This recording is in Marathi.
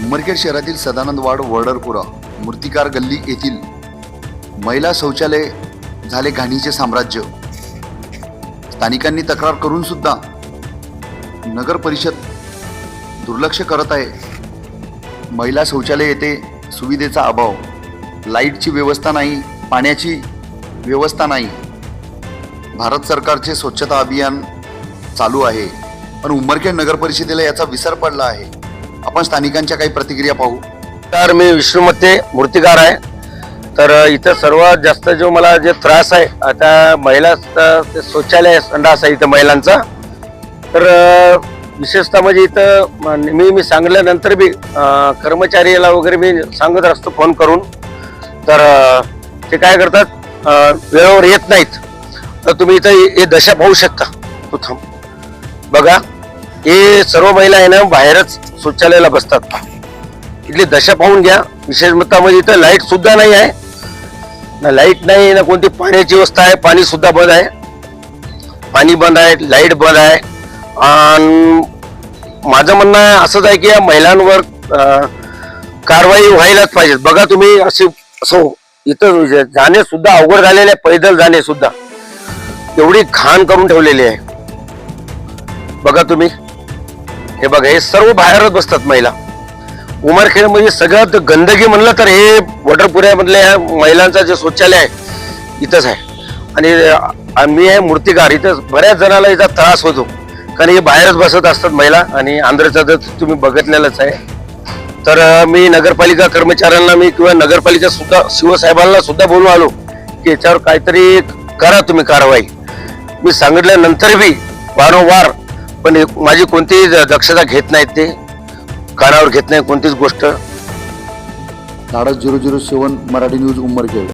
उमरखेड शहरातील सदानंद वाड वर्डरपुरा मूर्तिकार गल्ली येथील महिला शौचालय झाले घाणीचे साम्राज्य. स्थानिकांनी तक्रार करून सुद्धा नगर परिषद दुर्लक्ष करत आहे. महिला शौचालय येथे सुविधेचा अभाव. लाईटची व्यवस्था नाही पाण्याची व्यवस्था नाही. भारत सरकारचे स्वच्छता अभियान चालू आहे. पण उमरखेड नगर परिषदेला याचा विसर पडला आहे. आपण स्थानिकांच्या काही प्रतिक्रिया पाहू. तर मी विष्णुमते मूर्तिकार आहे. तर इथं सर्वात जास्त जो मला जे त्रास आहे आता महिला ते शौचालय संडास आहे इथं महिलांचा. तर विशेषतः म्हणजे इथं मी मी सांगल्यानंतर बी कर्मचारीला वगैरे मी सांगत असतो फोन करून. तर ते काय करतात वेळेवर येत नाहीत. तर तुम्ही इथं हे- हे दशा पाहू शकता. तू थांब बघा. हे सर्व महिला आहे ना बाहेरच शौचालयाला बसतात. इथली दशा पाहून घ्या. विशेष म्हणजे इथं लाइट सुद्धा नाही आहे. ना लाइट नाही ना कोणती पाण्याची व्यवस्था आहे. पाणी सुद्धा बंद आहे. पाणी बंद आहे लाइट बंद आहे. आणि माझं म्हणणं असंच आहे की या महिलांवर कारवाई व्हायलाच पाहिजे. बघा तुम्ही असे असो इथं जाणे सुद्धा अवघड झालेले आहे. पैदल जाणे सुद्धा. एवढी घाण करून ठेवलेली आहे. बघा तुम्ही. हे बघा हे सर्व बाहेरच बसतात महिला. उमरखेड म्हणजे सगळ्यात गंदगी म्हणलं तर हे वॉटरपुऱ्यामधल्या महिलांचं जे शौचालय आहे इथंच आहे. आणि मी आहे मूर्तिकार इथं बऱ्याच जणाला याचा त्रास होतो. कारण हे बाहेरच बसत असतात महिला आणि आंध्रचा तर तुम्ही बघितलेलंच आहे. तर मी नगरपालिका कर्मचाऱ्यांना मी किंवा नगरपालिका सुद्धा शिवसाहेबांना सुद्धा बोलून आलो की याच्यावर काहीतरी करा तुम्ही कारवाई. मी सांगितल्यानंतर बी वारंवार पण माझी कोणतीही द- दक्षता घेत नाहीत ते. कानावर घेत नाही कोणतीच गोष्ट. धाडस zero zero seven Marathi news Umarkhed.